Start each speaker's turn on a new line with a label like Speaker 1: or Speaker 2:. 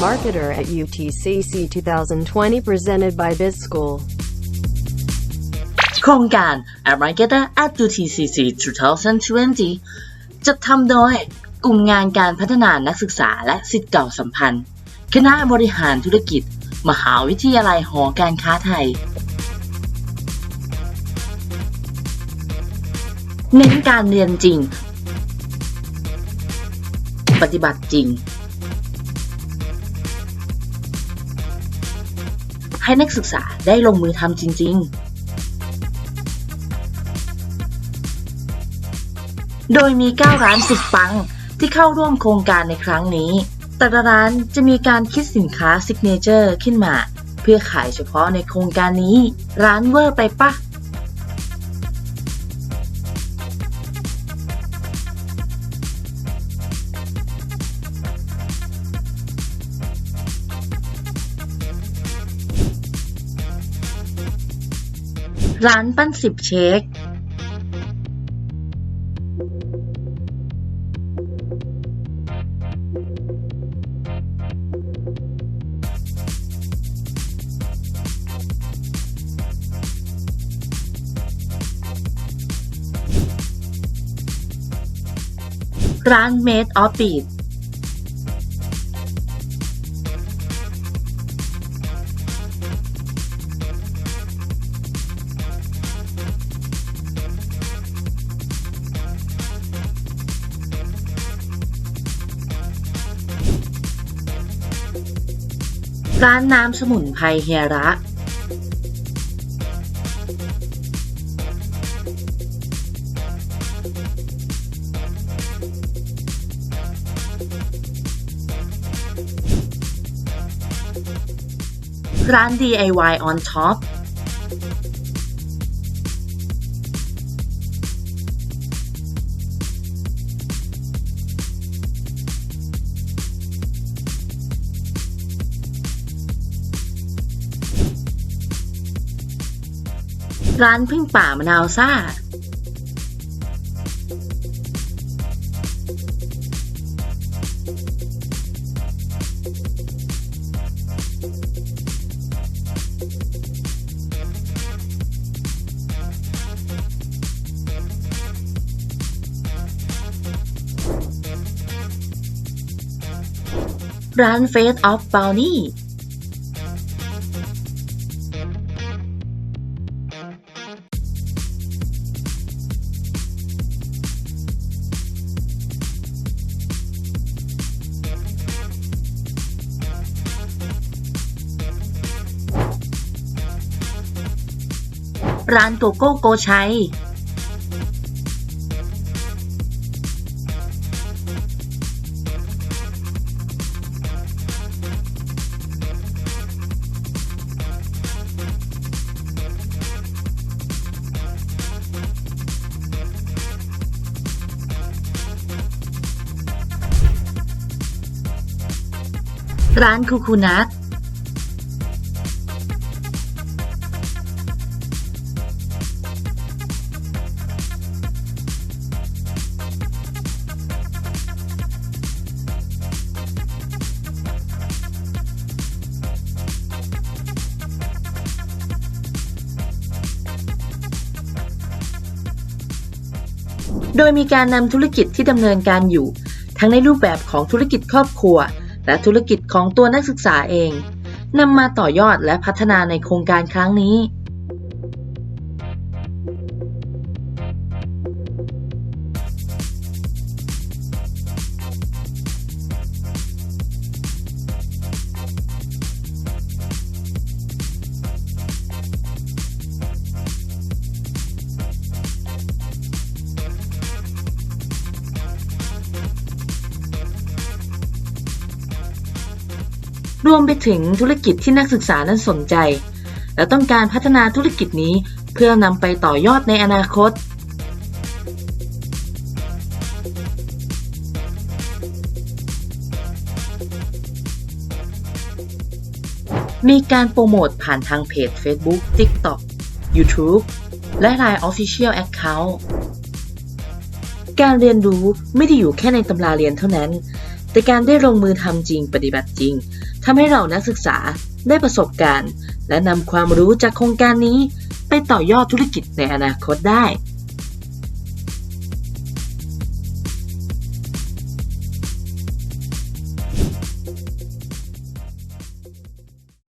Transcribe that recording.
Speaker 1: marketer at UTCC 2020 presented by BizSchool.
Speaker 2: โครงการ a m a r k e t e r at UTCC 2020 จัดทำโดยกลุ่มงานการพัฒนานักศึกษาและสิทธิ์เก่าสัมพันธ์ คณะบริหารธุรกิจ มหาวิทยาลัยหอการค้าไทย เน้นการเรียนจริง ปฏิบัติจริง ให้นักศึกษาได้ลงมือทำจริง ๆ โดยมี 9 ร้านสุดปังที่เข้าร่วมโครงการในครั้งนี้ แต่ละร้านจะมีการคิดสินค้าซิกเนเจอร์ขึ้นมา เพื่อขายเฉพาะในโครงการนี้ ร้านเวอร์ไปปะ ร้านปั้นสิบเช็คร้าน Made of Beat ร้านน้ำสมุนไพรเฮียระร้าน DIY on top ร้านพึ่งป่ามะนาวซ่า ร้าน Face of Brownie ร้านโกโก้โกชัยร้านคูคูนัท โดยมีการนำธุรกิจที่ดำเนินการอยู่ ทั้งในรูปแบบของธุรกิจครอบครัว และธุรกิจของตัวนักศึกษาเองนำมาต่อยอดและพัฒนาในโครงการครั้งนี้ รวมไปถึงธุรกิจที่นักศึกษานั้นสนใจ และต้องการพัฒนาธุรกิจนี้เพื่อนำไปต่อยอดในอนาคต มีการโปรโมทผ่านทางเพจ Facebook, TikTok, YouTube และ Line Official Account การเรียนรู้ไม่ได้อยู่แค่ในตำราเรียนเท่านั้น แต่การได้ลงมือทำจริงปฏิบัติจริงทำให้เรานักศึกษาได้ประสบการณ์ และนำความรู้จากโครงการนี้ ไปต่อยอดธุรกิจในอนาคตได้